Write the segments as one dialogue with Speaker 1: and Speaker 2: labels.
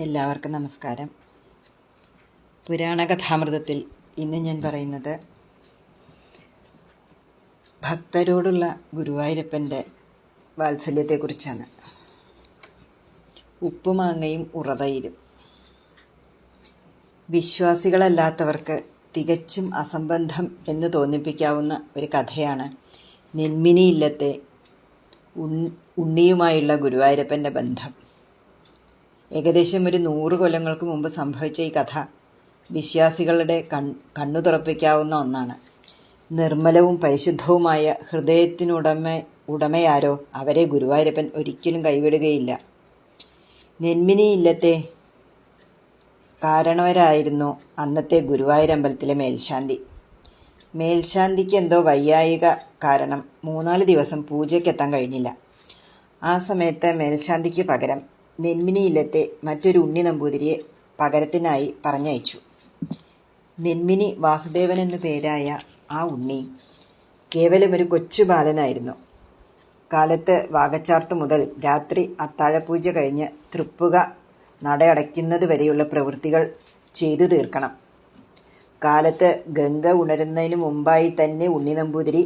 Speaker 1: എല്ലാവർക്കും നമസ്കാരം. പുരാണ കഥാമൃതത്തിൽ ഇന്ന് ഞാൻ പറയുന്നത് ഭക്തരോടുള്ള ഗുരുവായൂരപ്പന്റെ വാത്സല്യത്തെക്കുറിച്ചാണ്. ഉപ്പുമാങ്ങയും ഉറതയിലും. വിശ്വാസികളല്ലാത്തവർക്ക് തികച്ചും അസംബന്ധം എന്ന് തോന്നിപ്പിക്കാവുന്ന ഒരു കഥയാണ് നെന്മിനി ഇല്ലത്തെ ഉണ്ണിയുമായുള്ള ഗുരുവായൂരപ്പന്റെ ബന്ധം. ഏകദേശം ഒരു നൂറ് കൊല്ലങ്ങൾക്ക് മുമ്പ് സംഭവിച്ച ഈ കഥ വിശ്വാസികളുടെ കൺ കണ്ണു തുറപ്പിക്കാവുന്ന ഒന്നാണ്. നിർമ്മലവും പരിശുദ്ധവുമായ ഹൃദയത്തിനുടമ ഉടമയാരോ അവരെ ഗുരുവായൂരപ്പൻ ഒരിക്കലും കൈവിടുകയില്ല. നെന്മിനി ഇല്ലത്തെ കാരണവരായിരുന്നു അന്നത്തെ ഗുരുവായൂരമ്പലത്തിലെ മേൽശാന്തി. മേൽശാന്തിക്ക് എന്തോ വയ്യായിക കാരണം മൂന്നാൽ ദിവസം പൂജയ്ക്കെത്താൻ കഴിഞ്ഞില്ല. ആ സമയത്ത് മേൽശാന്തിക്ക് പകരം നെന്മിനി ഇല്ലത്തെ മറ്റൊരു ഉണ്ണി നമ്പൂതിരിയെ പകരത്തിനായി പറഞ്ഞയച്ചു. നെന്മിനി വാസുദേവൻ എന്നു പേരായ ആ ഉണ്ണി കേവലം ഒരു കൊച്ചു ബാലനായിരുന്നു. കാലത്ത് വാകച്ചാർത്ത് മുതൽ രാത്രി അത്താഴപൂജ കഴിഞ്ഞ് തൃപ്പുക നടയടയ്ക്കുന്നത് വരെയുള്ള പ്രവൃത്തികൾ ചെയ്തു തീർക്കണം. കാലത്ത് ഗംഗ ഉണരുന്നതിന് മുമ്പായി തന്നെ ഉണ്ണി നമ്പൂതിരി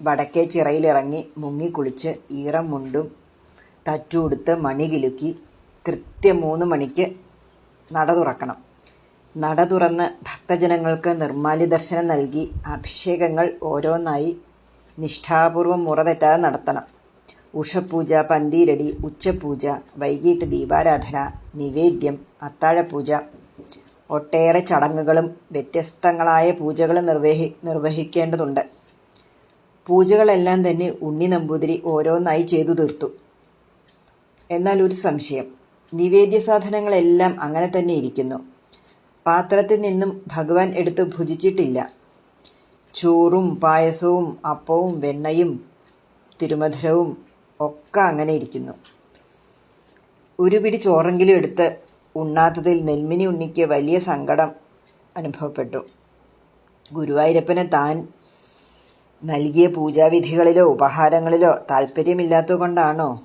Speaker 1: വടക്കേ ചിറയിലിറങ്ങി മുങ്ങിക്കുളിച്ച് ഈറം മുണ്ടും തറ്റുകൊടുത്ത് മണി കിലുക്കി കൃത്യം മൂന്ന് മണിക്ക് നട തുറക്കണം. നട തുറന്ന് ഭക്തജനങ്ങൾക്ക് നിർമ്മാല്യ ദർശനം നൽകി അഭിഷേകങ്ങൾ ഓരോന്നായി നിഷ്ഠാപൂർവം മുറ തെറ്റാതെ നടത്തണം. ഉഷപൂജ പന്തീരടി ഉച്ചപൂജ വൈകിട്ട് ദീപാരാധന നിവേദ്യം അത്താഴപൂജ ഒട്ടേറെ ചടങ്ങുകളും വ്യത്യസ്തങ്ങളായ പൂജകളും നിർവഹി നിർവഹിക്കേണ്ടതുണ്ട്. പൂജകളെല്ലാം തന്നെ ഉണ്ണി നമ്പൂതിരി ഓരോന്നായി ചെയ്തു തീർത്തു. എന്നാൽ ഒരു സംശയം നിവേദ്യ സാധനങ്ങളെല്ലാം അങ്ങനെ തന്നെ ഇരിക്കുന്നു. പാത്രത്തിൽ നിന്നും ഭഗവാൻ എടുത്ത് ഭുജിച്ചിട്ടില്ല. ചോറും പായസവും അപ്പവും വെണ്ണയും തിരുമധുരവും ഒക്കെ അങ്ങനെ ഇരിക്കുന്നു. ഒരു പിടി ചോറെങ്കിലും എടുത്ത് ഉണ്ണാത്തതിൽ നെൽമിനി ഉണ്ണിക്ക് വലിയ സങ്കടം അനുഭവപ്പെട്ടു. ഗുരുവായൂരപ്പന് താൻ നൽകിയ പൂജാവിധികളിലോ ഉപഹാരങ്ങളിലോ താല്പര്യമില്ലാത്തതുകൊണ്ടാണോ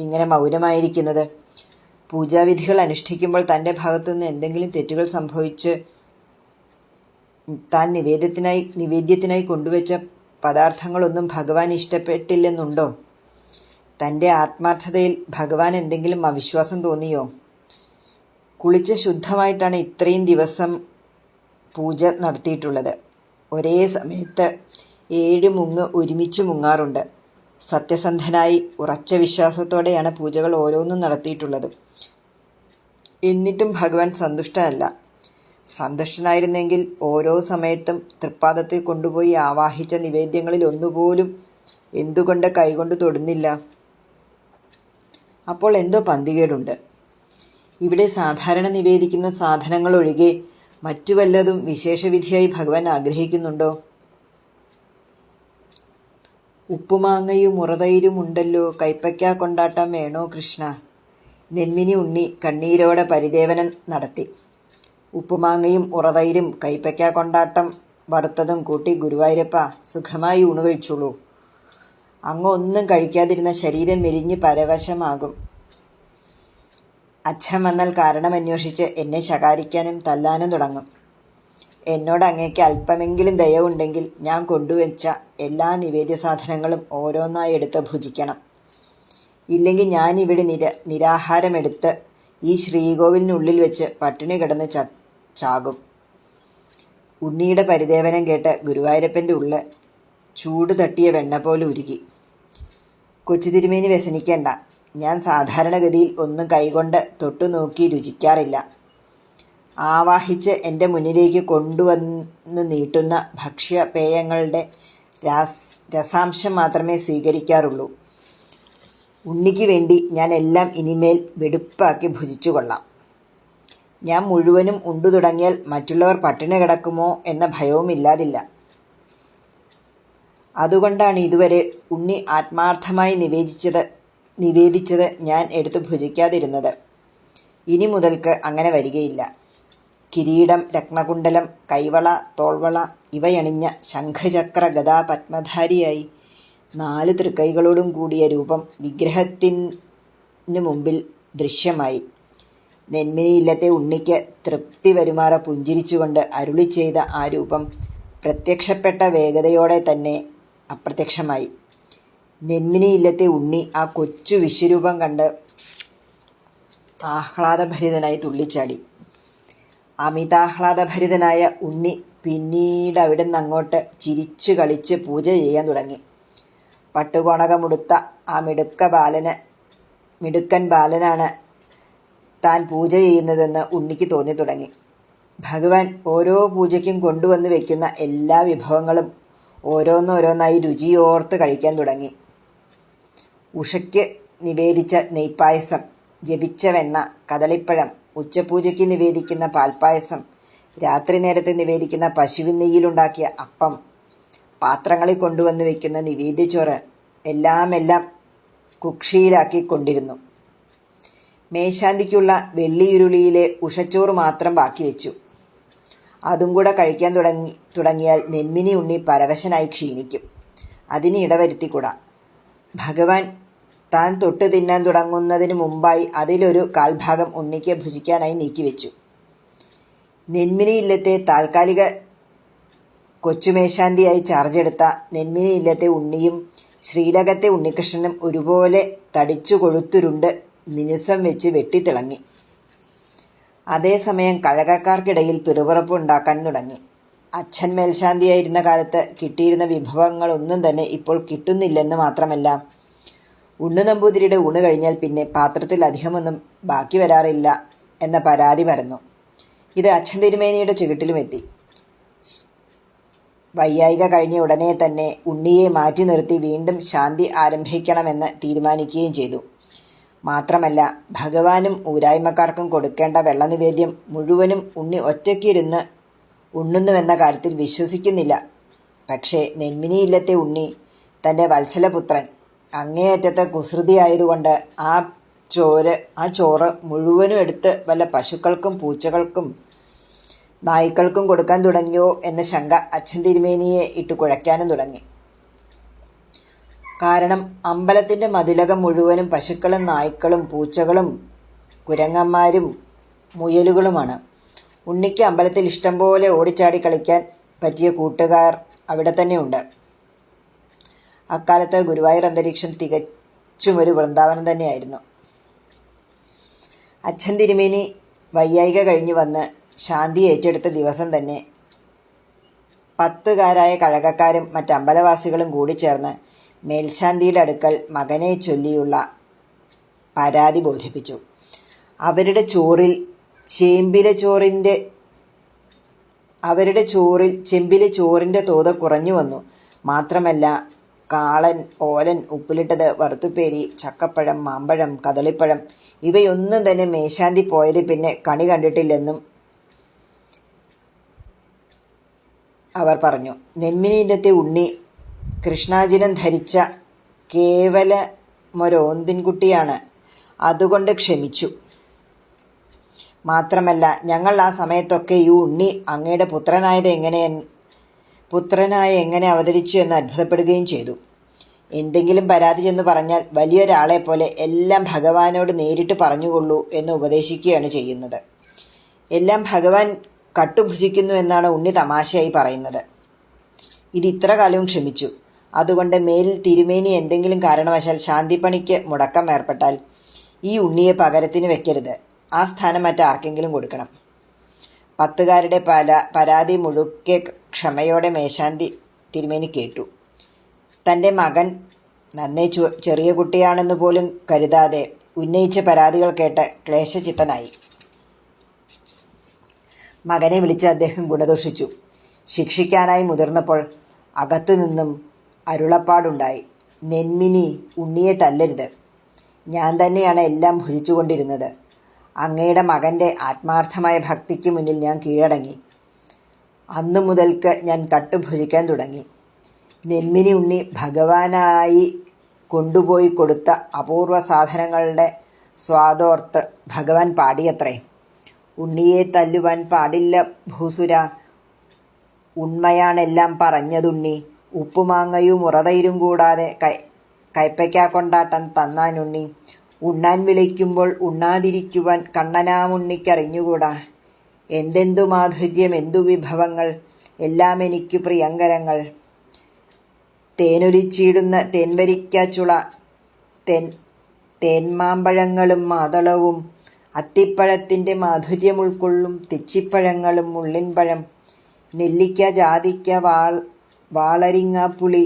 Speaker 1: ഇങ്ങനെ മൗനമായിരിക്കുന്നത്? പൂജാവിധികൾ അനുഷ്ഠിക്കുമ്പോൾ തന്റെ ഭാഗത്തു നിന്ന് എന്തെങ്കിലും തെറ്റുകൾ സംഭവിച്ച് താൻ നിവേദ്യത്തിനായി നിവേദ്യത്തിനായി കൊണ്ടുവച്ച പദാർത്ഥങ്ങളൊന്നും ഭഗവാൻ ഇഷ്ടപ്പെട്ടില്ലെന്നുണ്ടോ? തന്റെ ആത്മാർത്ഥതയിൽ ഭഗവാൻ എന്തെങ്കിലും അവിശ്വാസം തോന്നിയോ? കുളിച്ച് ശുദ്ധമായിട്ടാണ് ഇത്രയും ദിവസം പൂജ നടത്തിയിട്ടുള്ളത്. ഒരേ സമയത്ത് ഏഴ് മുങ്ങ് ഒരുമിച്ച് മുങ്ങാറുണ്ട്. സത്യസന്ധനായി ഉറച്ച വിശ്വാസത്തോടെയാണ് പൂജകൾ ഓരോന്നും നടത്തിയിട്ടുള്ളത്. എന്നിട്ടും ഭഗവാൻ സന്തുഷ്ടനല്ല. സന്തുഷ്ടനായിരുന്നെങ്കിൽ ഓരോ സമയത്തും തൃപ്പാദത്തിൽ കൊണ്ടുപോയി ആവാഹിച്ച നിവേദ്യങ്ങളിൽ ഒന്നുപോലും എന്തുകൊണ്ട് കൈകൊണ്ട് തൊടുന്നില്ല? അപ്പോൾ എന്തോ പന്തികേടുണ്ട്. ഇവിടെ സാധാരണ നിവേദിക്കുന്ന സാധനങ്ങൾ ഒഴികെ മറ്റു വല്ലതും വിശേഷവിധിയായി ഭഗവാൻ ആഗ്രഹിക്കുന്നുണ്ടോ? ഉപ്പുമാങ്ങയും മുറതൈരും ഉണ്ടല്ലോ. കൈപ്പയ്ക്ക കൊണ്ടാട്ടം വേണോ കൃഷ്ണ? നെന്മിനി ഉണ്ണി കണ്ണീരോടെ പരിദേവനം നടത്തി. ഉപ്പുമാങ്ങയും ഉറതൈരും കൈപ്പയ്ക്ക കൊണ്ടാട്ടം വറുത്തതും കൂട്ടി ഗുരുവായൂരപ്പ സുഖമായി ഊണ് കഴിച്ചോളൂ. അങ്ങ് ഒന്നും കഴിക്കാതിരുന്ന ശരീരം മെലിഞ്ഞ് പരവശമാകും. അച്ഛൻ വന്നാൽ കാരണമന്വേഷിച്ച് എന്നെ ശകാരിക്കാനും തല്ലാനും തുടങ്ങും. എന്നോട് അങ്ങേക്ക് അല്പമെങ്കിലും ദയവുണ്ടെങ്കിൽ ഞാൻ കൊണ്ടുവച്ച എല്ലാ നിവേദ്യ സാധനങ്ങളും ഓരോന്നായി എടുത്ത് ഭുജിക്കണം. ഇല്ലെങ്കിൽ ഞാൻ ഇവിടെ നിര നിരാഹാരമെടുത്ത് ഈ ശ്രീകോവിലിനുള്ളിൽ വെച്ച് പട്ടിണി കിടന്ന് ച ചാകും. ഉണ്ണിയുടെ പരിദേവനം കേട്ട് ഗുരുവായൂരപ്പന്റെ ഉള്ളിൽ ചൂട് തട്ടിയ വെണ്ണ പോലെ ഉരുകി. കൊച്ചു തിരുമേനി വ്യസനിക്കേണ്ട. ഞാൻ സാധാരണഗതിയിൽ ഒന്നും കൈകൊണ്ട് തൊട്ടു നോക്കി രുചിക്കാറില്ല. ആവാഹിച്ച് എന്റെ മുന്നിലേക്ക് കൊണ്ടുവന്ന് നീട്ടുന്ന ഭക്ഷ്യപേയങ്ങളുടെ രാസ് രസാംശം മാത്രമേ സ്വീകരിക്കാറുള്ളൂ. ഉണ്ണിക്ക് വേണ്ടി ഞാൻ എല്ലാം ഇനിമേൽ വെടുപ്പാക്കി ഭുജിച്ചു കൊള്ളാം. ഞാൻ മുഴുവനും ഉണ്ടു തുടങ്ങിയാൽ മറ്റുള്ളവർ പട്ടിണി കിടക്കുമോ എന്ന ഭയവും ഇല്ലാതില്ല. അതുകൊണ്ടാണ് ഇതുവരെ ഉണ്ണി ആത്മാർത്ഥമായി നിവേദിച്ചത് നിവേദിച്ചത് ഞാൻ എടുത്ത് ഭുജിക്കാതിരുന്നത്. ഇനി മുതൽക്ക് അങ്ങനെ വരികയില്ല. കിരീടം രത്നകുണ്ടലം കൈവള തോൾവള ഇവയണിഞ്ഞ ശംഖചക്ര ഗദാ പത്മധാരിയായി നാല് തൃക്കൈകളോടും കൂടിയ രൂപം വിഗ്രഹത്തിന് മുമ്പിൽ ദൃശ്യമായി. നെന്മിനിയില്ലത്തെ ഉണ്ണിക്ക് തൃപ്തി വരുമാറ പുഞ്ചിരിച്ചുകൊണ്ട് അരുളി ചെയ്ത ആ രൂപം പ്രത്യക്ഷപ്പെട്ട വേഗതയോടെ തന്നെ അപ്രത്യക്ഷമായി. നെന്മിനിയില്ലത്തെ ഉണ്ണി ആ കൊച്ചു വിശ്വരൂപം കണ്ട് ആഹ്ലാദഭരിതനായി തുള്ളിച്ചാടി. അമിതാഹ്ലാദഭരിതനായ ഉണ്ണി പിന്നീട് അവിടെ നിന്ന് അങ്ങോട്ട് ചിരിച്ചു കളിച്ച് പൂജ ചെയ്യാൻ തുടങ്ങി. പട്ടുകൊണകമുടുത്ത ആ മിടുക്ക ബാലന് മിടുക്കൻ ബാലനാണ് താൻ പൂജ ചെയ്യുന്നതെന്ന് ഉണ്ണിക്ക് തോന്നി തുടങ്ങി. ഭഗവാൻ ഓരോ പൂജയ്ക്കും കൊണ്ടുവന്ന് വയ്ക്കുന്ന എല്ലാ വിഭവങ്ങളും ഓരോന്നോരോന്നായി രുചിയോർത്ത് കഴിക്കാൻ തുടങ്ങി. ഉഷയ്ക്ക് നിവേദിച്ച നെയ്പ്പായസം ജപിച്ച വെണ്ണ കദളിപ്പഴം ഉച്ചപൂജയ്ക്ക് നിവേദിക്കുന്ന പാൽപ്പായസം രാത്രി നേരത്തെ നിവേദിക്കുന്ന പശുവിൻ നെയ്യിലുണ്ടാക്കിയ അപ്പം പാത്രങ്ങളിൽ കൊണ്ടുവന്ന് വെക്കുന്ന നിവേദ്യച്ചോറ് എല്ലാം എല്ലാം കുക്ഷിയിലാക്കി കൊണ്ടിരുന്നു. മേശാന്തിക്കുള്ള വെള്ളിയുരുളിയിലെ ഉഷച്ചോറ് മാത്രം ബാക്കി വെച്ചു. അതും കൂടെ കഴിക്കാൻ തുടങ്ങി തുടങ്ങിയാൽ നെന്മിനി ഉണ്ണി പരവശനായി ക്ഷീണിക്കും. അതിന് ഇടവരുത്തിക്കൂടാ. ഭഗവാൻ താൻ തൊട്ട് തിന്നാൻ തുടങ്ങുന്നതിന് മുമ്പായി അതിലൊരു കാൽഭാഗം ഉണ്ണിക്ക് ഭുജിക്കാനായി നീക്കിവെച്ചു. നെന്മിനി ഇല്ലത്തെ താൽക്കാലിക കൊച്ചുമേശാന്തിയായി ചാർജ് എടുത്ത നെന്മിനി ഇല്ലത്തെ ഉണ്ണിയും ശ്രീലകത്തെ ഉണ്ണികൃഷ്ണനും ഒരുപോലെ തടിച്ചു കൊഴുത്തുരുണ്ട് മിനുസം വെച്ച് വെട്ടിത്തിളങ്ങി. അതേസമയം കഴകക്കാർക്കിടയിൽ പിറുപിറുപ്പ് ഉണ്ടാക്കാൻ തുടങ്ങി. അച്ഛൻ മേൽശാന്തിയായിരുന്ന കാലത്ത് കിട്ടിയിരുന്ന വിഭവങ്ങളൊന്നും തന്നെ ഇപ്പോൾ കിട്ടുന്നില്ലെന്ന് മാത്രമല്ല. ഉണ്ണു നമ്പൂതിരിയുടെ ഊണ് കഴിഞ്ഞാൽ പിന്നെ പാത്രത്തിൽ അധികമൊന്നും ബാക്കി വരാറില്ല എന്ന പരാതി പരന്നു. ഇത് അച്ഛൻ തിരുമേനിയുടെ ചുവട്ടിലും എത്തി. വയ്യായിക കഴിഞ്ഞ ഉടനെ തന്നെ ഉണ്ണിയെ മാറ്റി നിർത്തി വീണ്ടും ശാന്തി ആരംഭിക്കണമെന്ന് തീരുമാനിക്കുകയും ചെയ്തു. മാത്രമല്ല ഭഗവാനും ഊരായ്മക്കാർക്കും കൊടുക്കേണ്ട വെള്ളനിവേദ്യം മുഴുവനും ഉണ്ണി ഒറ്റയ്ക്കിരുന്ന് ഉണ്ണുന്നുവെന്ന കാര്യത്തിൽ വിശ്വസിക്കുന്നില്ല. പക്ഷേ നെന്മിനിയില്ലത്തെ ഉണ്ണി തന്റെ വത്സലപുത്രൻ അങ്ങേയറ്റത്തെ കുസൃതിയായതുകൊണ്ട് ആ ചോര് ആ ചോറ് മുഴുവനും എടുത്ത് വല്ല പശുക്കൾക്കും പൂച്ചകൾക്കും നായ്ക്കൾക്കും കൊടുക്കാൻ തുടങ്ങിയോ എന്ന ശങ്ക അച്ഛൻ തിരുമേനിയെ ഇട്ട് കുഴയ്ക്കാനും തുടങ്ങി. കാരണം അമ്പലത്തിന്റെ മതിലകം മുഴുവനും പശുക്കളും നായ്ക്കളും പൂച്ചകളും കുരങ്ങന്മാരും മുയലുകളുമാണ്. ഉണ്ണിക്ക് അമ്പലത്തിൽ ഇഷ്ടം പോലെ ഓടിച്ചാടി കളിക്കാൻ പറ്റിയ കൂട്ടുകാർ അവിടെ തന്നെയുണ്ട് അക്കാലത്ത് ഗുരുവായൂർ അന്തരീക്ഷം തികച്ചും ഒരു വൃന്ദാവനം തന്നെയായിരുന്നു. അച്ഛൻ തിരുമേനി വയ്യായിക കഴിഞ്ഞു വന്ന് ശാന്തി ഏറ്റെടുത്ത ദിവസം തന്നെ പത്തുകാരായ കഴകക്കാരും മറ്റമ്പലവാസികളും കൂടി ചേർന്ന് മേൽശാന്തിയുടെ അടുക്കൽ മകനെ ചൊല്ലിയുള്ള പരാതി ബോധിപ്പിച്ചു. അവരുടെ ചോറിൽ ചേമ്പിലെ ചോറിന്റെ അവരുടെ ചോറിൽ ചെമ്പിലെ ചോറിന്റെ തോത് കുറഞ്ഞു വന്നു. മാത്രമല്ല കാളൻ ഓലൻ ഉപ്പിലിട്ടത് വറുത്തുപ്പേരി ചക്കപ്പഴം മാമ്പഴം കദളിപ്പഴം ഇവയൊന്നും തന്നെ മേശാന്തി പോയത് പിന്നെ കണി കണ്ടിട്ടില്ലെന്നും അവർ പറഞ്ഞു നെന്മിനിയിലത്തെ ഉണ്ണി കൃഷ്ണാജിനം ധരിച്ച കേവലമൊരോന്തിൻകുട്ടിയാണ്. അതുകൊണ്ട് ക്ഷമിച്ചു. മാത്രമല്ല ഞങ്ങൾ ആ സമയത്തൊക്കെ ഈ ഉണ്ണി അങ്ങയുടെ പുത്രനായത് എങ്ങനെ പുത്രനായ എങ്ങനെ അവതരിച്ചു എന്ന് അത്ഭുതപ്പെടുകയും ചെയ്തു. എന്തെങ്കിലും പരാതി ചെന്ന് പറഞ്ഞാൽ വലിയൊരാളെ പോലെ എല്ലാം ഭഗവാനോട് നേരിട്ട് പറഞ്ഞുകൊള്ളൂ എന്ന് ഉപദേശിക്കുകയാണ് ചെയ്യുന്നത്. എല്ലാം ഭഗവാൻ കട്ടുഭുജിക്കുന്നു എന്നാണ് ഉണ്ണി തമാശയായി പറയുന്നത്. ഇത് ഇത്ര കാലവും ക്ഷമിച്ചു. അതുകൊണ്ട് മേലിൽ തിരുമേനി എന്തെങ്കിലും കാരണവശാൽ ശാന്തിപ്പണിക്ക് മുടക്കം ഏർപ്പെട്ടാൽ ഈ ഉണ്ണിയെ പകരത്തിന് വെക്കരുത്. ആ സ്ഥാനം മറ്റാർക്കെങ്കിലും കൊടുക്കണം. പത്തുകാരുടെ പല പരാതി മുഴുക്കെ ക്ഷമയോടെ മേശാന്തി തിരുമേനി കേട്ടു. തന്റെ മകൻ നന്നേ ചെറിയ കുട്ടിയാണെന്ന് പോലും കരുതാതെ ഉന്നയിച്ച പരാതികൾ കേട്ട് ക്ലേശചിത്തനായി. മകനെ വിളിച്ച് അദ്ദേഹം ഗുണദോഷിച്ചു. ശിക്ഷിക്കാനായി മുതിർന്നപ്പോൾ അകത്തുനിന്നും അരുളപ്പാടുണ്ടായി. നെന്മിനി ഉണ്ണിയെ തല്ലരുത്. ഞാൻ തന്നെയാണ് എല്ലാം ഭുജിച്ചുകൊണ്ടിരുന്നത്. അങ്ങയുടെ മകന്റെ ആത്മാർത്ഥമായ ഭക്തിക്ക് മുന്നിൽ ഞാൻ കീഴടങ്ങി. അന്നു മുതൽക്ക് ഞാൻ കട്ടുഭുജിക്കാൻ തുടങ്ങി. നെന്മിനി ഉണ്ണി ഭഗവാനായി കൊണ്ടുപോയി കൊടുത്ത അപൂർവ സാധനങ്ങളുടെ സ്വാദോർത്ത് ഭഗവാൻ പാടിയത്രേ. ഉണ്ണിയെ തല്ലുവാൻ പാടില്ല ഭൂസുര. ഉണ്മയാണെല്ലാം പറഞ്ഞതുണ്ണി ഉപ്പുമാങ്ങയും ഉറതയിരും കൂടാതെ കൈ കൈപ്പയ്ക്ക കൊണ്ടാട്ടം തന്നാനുണ്ണി ഉണ്ണാൻ വിളിക്കുമ്പോൾ ഉണ്ണാതിരിക്കുവാൻ കണ്ണനാമുണ്ണിക്കറിഞ്ഞുകൂടാ എന്തെന്തു മാധുര്യം എന്തു വിഭവങ്ങൾ എല്ലാം എനിക്ക് പ്രിയങ്കരങ്ങൾ. തേനൊലിച്ചിടുന്ന തേൻവരിക്കാച്ചുള തേൻ തേന്മാമ്പഴങ്ങളും മാതളവും അത്തിപ്പഴത്തിന്റെ മാധുര്യം ഉൾക്കൊള്ളും തെച്ചിപ്പഴങ്ങളും മുള്ളിൻപഴം നെല്ലിക്ക ജാതിക്ക വാൾ വാളരിങ്ങാപ്പുളി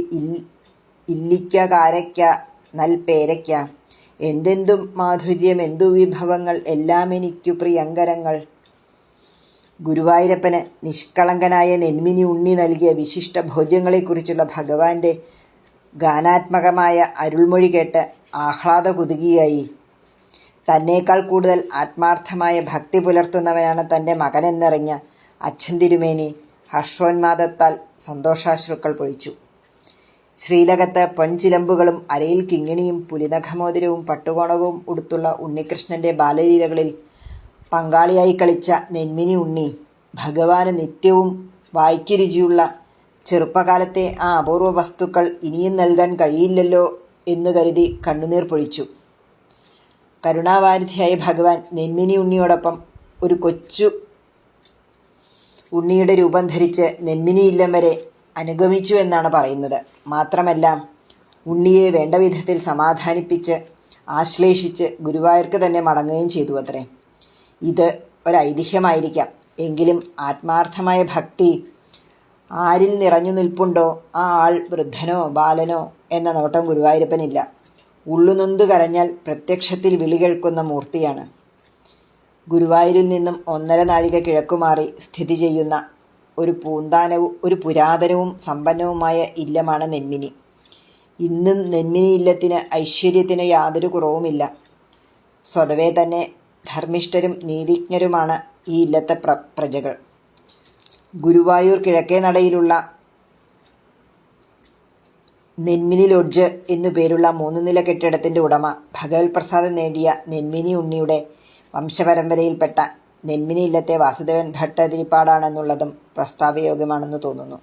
Speaker 1: ഇല്ലിക്ക കാരയ്ക്ക നൽപേരയ്ക്ക എന്തെന്തും മാധുര്യം എന്തു വിഭവങ്ങൾ എല്ലാം എനിക്കു പ്രിയങ്കരങ്ങൾ. ഗുരുവായൂരപ്പന് നിഷ്കളങ്കനായ നെന്മിനി ഉണ്ണി നൽകിയ വിശിഷ്ട ഭോജ്യങ്ങളെക്കുറിച്ചുള്ള ഭഗവാന്റെ ഗാനാത്മകമായ അരുൾമൊഴി കേട്ട് ആഹ്ലാദ കുതുകിയായി. തന്നേക്കാൾ കൂടുതൽ ആത്മാർത്ഥമായ ഭക്തി പുലർത്തുന്നവനാണ് തന്റെ മകനെന്നറിഞ്ഞ അച്ഛൻ തിരുമേനി ഹർഷോന്മാദത്താൽ സന്തോഷാശ്രുക്കൾ പൊഴിച്ചു. ശ്രീലകത്ത് പൊൻചിലമ്പുകളും അരയിൽ കിങ്ങിണിയും പുലിനഖമോതിരവും പട്ടുകോണകവും ഉടുത്തുള്ള ഉണ്ണികൃഷ്ണന്റെ ബാലലീലകളിൽ പങ്കാളിയായി കളിച്ച നെന്മിനി ഉണ്ണി ഭഗവാന് നിത്യവും വായ്ക്കുരുചിയുള്ള ചെറുപ്പകാലത്തെ ആ അപൂർവ വസ്തുക്കൾ ഇനിയും നൽകാൻ കഴിയില്ലല്ലോ എന്ന് കരുതി കണ്ണുനീർ പൊഴിച്ചു. കരുണാവാരിധിയായ ഭഗവാൻ നെന്മിനി ഉണ്ണിയോടൊപ്പം ഒരു കൊച്ചു ഉണ്ണിയുടെ രൂപം ധരിച്ച് നെന്മിനി ഇല്ലം വരെ അനുഗമിച്ചു എന്നാണ് പറയുന്നത്. മാത്രമല്ല ഉണ്ണിയെ വേണ്ട വിധത്തിൽ സമാധാനിപ്പിച്ച് ആശ്ലേഷിച്ച് ഗുരുവായൂർക്ക് തന്നെ മടങ്ങുകയും ചെയ്തു അത്രേ ഇത് ഒരൈതിഹ്യമായിരിക്കാം. എങ്കിലും ആത്മാർത്ഥമായ ഭക്തി ആരിൽ നിറഞ്ഞു നിൽപ്പുണ്ടോ? ആ ആൾ വൃദ്ധനോ ബാലനോ എന്ന നോട്ടം ഗുരുവായൂരപ്പനില്ല. ഉള്ളുനൊന്ത് കരഞ്ഞാൽ പ്രത്യക്ഷത്തിൽ വിളി കേൾക്കുന്ന മൂർത്തിയാണ്. ഗുരുവായൂരിൽ നിന്നും ഒന്നര നാഴിക കിഴക്കുമാറി സ്ഥിതി ചെയ്യുന്ന ഒരു പൂന്താനവും ഒരു പുരാതനവും സമ്പന്നവുമായ ഇല്ലമാണ് നെന്മിനി. ഇന്നും നെന്മിനി ഇല്ലത്തിന് ഐശ്വര്യത്തിന് യാതൊരു കുറവുമില്ല. സ്വതവേ തന്നെ ധർമ്മിഷ്ഠരും നീതിജ്ഞരുമാണ് ഈ ഇല്ലത്തെ പ്ര പ്രജകൾ. ഗുരുവായൂർ കിഴക്കേ നടയിലുള്ള നെന്മിനി ലോഡ്ജ് എന്നു പേരുള്ള മൂന്ന് നില കെട്ടിടത്തിന്റെ ഉടമ ഭഗവത് പ്രസാദം നേടിയ നെന്മിനി ഉണ്ണിയുടെ വംശപരമ്പരയിൽപ്പെട്ട നെന്മിനി ഇല്ലത്തെ വാസുദേവൻ ഭട്ടതിരിപ്പാടാണെന്നുള്ളതും പ്രസ്താവയോഗ്യമാണെന്ന് തോന്നുന്നു.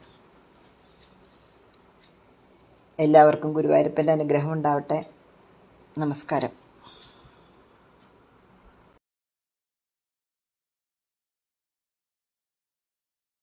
Speaker 1: എല്ലാവർക്കും ഗുരുവായൂരപ്പന്റെ അനുഗ്രഹം ഉണ്ടാവട്ടെ നമസ്കാരം.